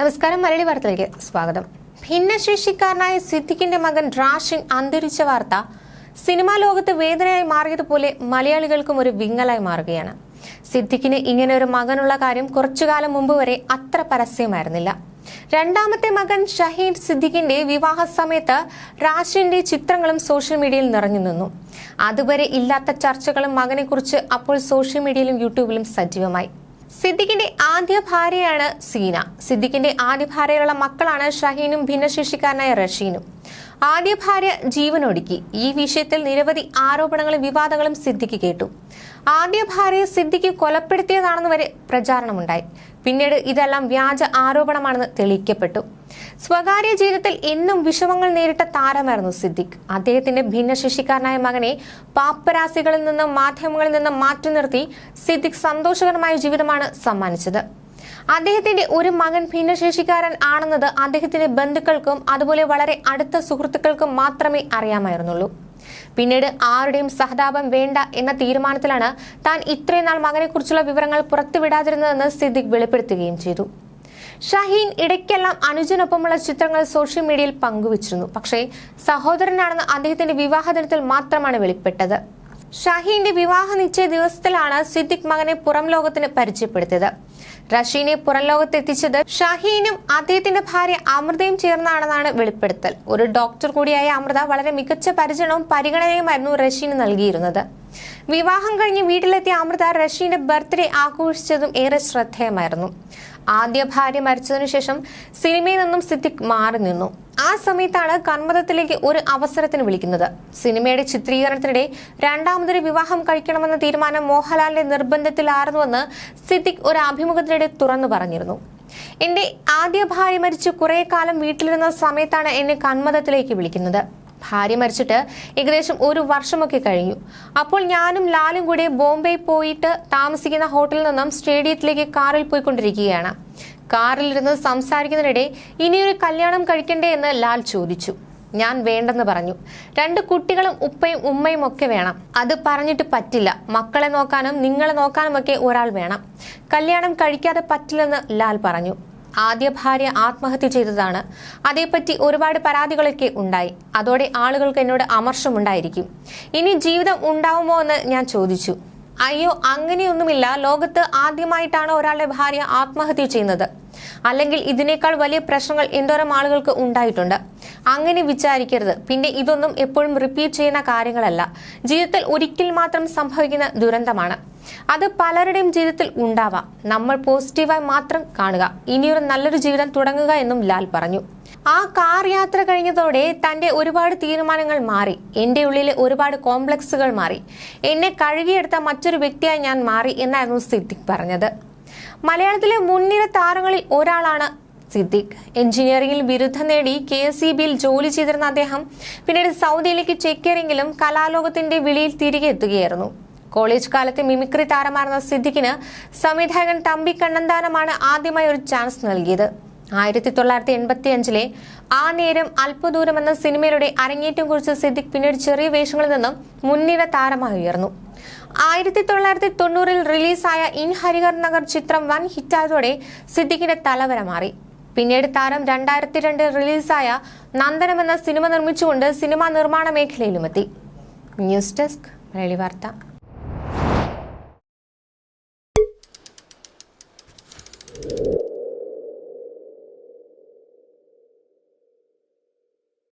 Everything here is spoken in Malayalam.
നമസ്കാരം മലയാളി വാർത്തയിലേക്ക് സ്വാഗതം. ഭിന്നശേഷിക്കാരനായ സിദ്ദിഖിന്റെ മകൻ റാഷിൻ അന്തരിച്ച വാർത്ത സിനിമാ ലോകത്ത് വേദനയായി മാറിയതുപോലെ മലയാളികൾക്കും ഒരു വിങ്ങലായി മാറുകയാണ്. സിദ്ദിഖിന് ഇങ്ങനെ ഒരു മകനുള്ള കാര്യം കുറച്ചുകാലം മുമ്പ് വരെ അത്ര പരസ്യമായിരുന്നില്ല. രണ്ടാമത്തെ മകൻ ഷഹീൻ സിദ്ദിഖിന്റെ വിവാഹ സമയത്ത് റാഷിന്റെ ചിത്രങ്ങളും സോഷ്യൽ മീഡിയയിൽ നിറഞ്ഞു നിന്നു. അതുവരെ ഇല്ലാത്ത ചർച്ചകളും മകനെക്കുറിച്ച് അപ്പോൾ സോഷ്യൽ മീഡിയയിലും യൂട്യൂബിലും സജീവമായി. സിദ്ദിഖിന്റെ ആദ്യ ഭാര്യയാണ് സീന. സിദ്ദിഖിന്റെ ആദ്യ ഭാര്യയുള്ള മക്കളാണ് ഷഹീനും ഭിന്നശേഷിക്കാരനായ റഷീനും. ആദ്യ ഭാര്യ ജീവനൊടുക്കി ഈ വിഷയത്തിൽ നിരവധി ആരോപണങ്ങളും വിവാദങ്ങളും സിദ്ദിഖ് കേട്ടു. ആദ്യ ഭാര്യയെ സിദ്ദിഖ് കൊലപ്പെടുത്തിയതാണെന്ന് വരെ പ്രചാരണമുണ്ടായി. പിന്നീട് ഇതെല്ലാം വ്യാജ ആരോപണമാണെന്ന് തെളിയിക്കപ്പെട്ടു. സ്വകാര്യ ജീവിതത്തിൽ എന്നും വിഷമങ്ങൾ നേരിട്ട താരമായിരുന്നു സിദ്ദിഖ്. അദ്ദേഹത്തിന്റെ ഭിന്നശേഷിക്കാരനായ മകനെ പാപ്പരാസികളിൽ നിന്നും മാധ്യമങ്ങളിൽ നിന്നും മാറ്റി നിർത്തി സിദ്ദിഖ് സന്തോഷകരമായ ജീവിതമാണ് സമ്മാനിച്ചത്. അദ്ദേഹത്തിന്റെ ഒരു മകൻ ഭിന്നശേഷിക്കാരൻ ആണെന്നത് അദ്ദേഹത്തിന്റെ ബന്ധുക്കൾക്കും അതുപോലെ വളരെ അടുത്ത സുഹൃത്തുക്കൾക്കും മാത്രമേ അറിയാമായിരുന്നുള്ളൂ. പിന്നീട് ആരുടെയും സഹതാപം വേണ്ട എന്ന തീരുമാനത്തിലാണ് താൻ ഇത്രയും നാൾ മകനെക്കുറിച്ചുള്ള വിവരങ്ങൾ പുറത്തുവിടാതിരുന്നതെന്ന് സിദ്ദിഖ് വെളിപ്പെടുത്തുകയും ചെയ്തു. ഷഹീൻ ഇടയ്ക്കെല്ലാം അനുജനൊപ്പമുള്ള ചിത്രങ്ങൾ സോഷ്യൽ മീഡിയയിൽ പങ്കുവച്ചിരുന്നു. പക്ഷേ സഹോദരനാണെന്ന് അദ്ദേഹത്തിന്റെ വിവാഹ ദിനത്തിൽ മാത്രമാണ് വെളിപ്പെട്ടത്. ഷഹീന്റെ വിവാഹ നിശ്ചയ ദിവസത്തിലാണ് സിദ്ദിഖ് മകനെ പുറം ലോകത്തിന് പരിചയപ്പെടുത്തിയത്. റഷീനെ പുറം ലോകത്തെത്തിച്ചത് ഷഹീനും അദ്ദേഹത്തിന്റെ ഭാര്യ അമൃതയും ചേർന്നാണെന്നാണ് വെളിപ്പെടുത്തൽ. ഒരു ഡോക്ടർ കൂടിയായ അമൃത വളരെ മികച്ച പരിചരണവും പരിഗണനയുമായിരുന്നു റഷീന് നൽകിയിരുന്നത്. വിവാഹം കഴിഞ്ഞ് വീട്ടിലെത്തിയ അമൃത റഷീന്റെ ബർത്ത്ഡേ ആഘോഷിച്ചതും ഏറെ ശ്രദ്ധേയമായിരുന്നു. ആദ്യ ഭാര്യ മരിച്ചതിനു ശേഷം സിനിമയിൽ നിന്നും സിദ്ദിഖ് മാറി നിന്നു. ആ സമയത്താണ് കന്മതത്തിലേക്ക് ഒരു അവസരത്തിന് വിളിക്കുന്നത്. സിനിമയുടെ ചിത്രീകരണത്തിനിടെ രണ്ടാമതൊരു വിവാഹം കഴിക്കണമെന്ന തീരുമാനം മോഹൻലാലിന്റെ നിർബന്ധത്തിലായിരുന്നുവെന്ന് സിദ്ദിഖ് ഒരു അഭിമുഖത്തിനിടെ തുറന്നു പറഞ്ഞിരുന്നു. എന്റെ ആദ്യ ഭാര്യ മരിച്ച് കുറെ കാലം വീട്ടിലിരുന്ന സമയത്താണ് എന്നെ കന്മതത്തിലേക്ക് വിളിക്കുന്നത്. ഭാര്യ മരിച്ചിട്ട് ഏകദേശം ഒരു വർഷമൊക്കെ കഴിഞ്ഞു. അപ്പോൾ ഞാനും ലാലും കൂടി ബോംബെ പോയിട്ട് താമസിക്കുന്ന ഹോട്ടലിൽ നിന്നും സ്റ്റേഡിയത്തിലേക്ക് കാറിൽ പോയിക്കൊണ്ടിരിക്കുകയാണ്. കാറിലിരുന്ന് സംസാരിക്കുന്നതിനിടെ ഇനിയൊരു കല്യാണം കഴിക്കണ്ടേ എന്ന് ലാൽ ചോദിച്ചു. ഞാൻ വേണ്ടെന്ന് പറഞ്ഞു. രണ്ട് കുട്ടികളും ഉപ്പയും ഉമ്മയും ഒക്കെ വേണം. അത് പറഞ്ഞിട്ട് പറ്റില്ല. മക്കളെ നോക്കാനും നിങ്ങളെ നോക്കാനും ഒക്കെ ഒരാൾ വേണം. കല്യാണം കഴിക്കാതെ പറ്റില്ലെന്ന് ലാൽ പറഞ്ഞു. ആദ്യ ഭാര്യ ആത്മഹത്യ ചെയ്തതാണ്. അതേപ്പറ്റി ഒരുപാട് പരാതികളൊക്കെ ഉണ്ടായി. അതോടെ ആളുകൾക്ക് എന്നോട് അമർഷമുണ്ടായിരിക്കും ഇനി ജീവിതം ഉണ്ടാവുമോ എന്ന് ഞാൻ ചോദിച്ചു. അയ്യോ അങ്ങനെയൊന്നുമില്ല. ലോകത്ത് ആദ്യമായിട്ടാണ് ഒരാളുടെ ഭാര്യ ആത്മഹത്യ ചെയ്യുന്നത്. അല്ലെങ്കിൽ ഇതിനേക്കാൾ വലിയ പ്രശ്നങ്ങൾ എന്തോരം ആളുകൾക്ക് ഉണ്ടായിട്ടുണ്ട്. അങ്ങനെ വിചാരിക്കരുത്. പിന്നെ ഇതൊന്നും എപ്പോഴും റിപ്പീറ്റ് ചെയ്യുന്ന കാര്യങ്ങളല്ല. ജീവിതത്തിൽ ഒരിക്കൽ മാത്രം സംഭവിക്കുന്ന ദുരന്തമാണ്. അത് പലരുടെയും ജീവിതത്തിൽ ഉണ്ടാവാം. നമ്മൾ പോസിറ്റീവായി മാത്രം കാണുക. ഇനിയൊരു നല്ലൊരു ജീവിതം തുടങ്ങുക എന്നും ലാൽ പറഞ്ഞു. ആ കാർ യാത്ര കഴിഞ്ഞതോടെ തന്റെ ഒരുപാട് തീരുമാനങ്ങൾ മാറി. എന്റെ ഉള്ളിലെ ഒരുപാട് കോംപ്ലക്സുകൾ മാറി. എന്നെ കഴുകിയെടുത്ത മറ്റൊരു വ്യക്തിയായി ഞാൻ മാറി എന്നായിരുന്നു സിദ്ദിഖ് പറഞ്ഞത്. മലയാളത്തിലെ മുൻനിര താരങ്ങളിൽ ഒരാളാണ് സിദ്ദിഖ്. എഞ്ചിനീയറിംഗിൽ ബിരുദം നേടി കെ എസ് ബിയിൽ ജോലി ചെയ്തിരുന്ന അദ്ദേഹം പിന്നീട് സൗദിയിലേക്ക് ചെക്കേറിയെങ്കിലും കലാലോകത്തിന്റെ വിളിയിൽ തിരികെ എത്തുകയായിരുന്നു. കോളേജ് കാലത്തെ മിമിക്രി താരമായിരുന്ന സിദ്ദിഖിന് സംവിധായകൻ തമ്പി കണ്ണന്താനമാണ് ആദ്യമായി ഒരു ചാൻസ് നൽകിയത്. ആയിരത്തി തൊള്ളായിരത്തി എൺപത്തി അഞ്ചിലെ ആ നേരം അല്പദൂരം എന്ന സിനിമയുടെ അരങ്ങേറ്റം കുറിച്ച് സിദ്ദിഖ് പിന്നീട് ചെറിയ വേഷങ്ങളിൽ നിന്നും മുൻനിര താരമായി ഉയർന്നു. ആയിരത്തി തൊള്ളായിരത്തി തൊണ്ണൂറിൽ റിലീസായ ഇൻ ഹരിഹർ നഗർ ചിത്രം വൻ ഹിറ്റായതോടെ സിദ്ദിഖിന്റെ തലവര മാറി. പിന്നീട് താരം രണ്ടായിരത്തി രണ്ടിൽ റിലീസായ നന്ദനം എന്ന സിനിമ നിർമ്മിച്ചുകൊണ്ട് സിനിമാ നിർമ്മാണ മേഖലയിലുമെത്തി. ന്യൂസ് ഡെസ്ക് മലയാളി വാർത്ത.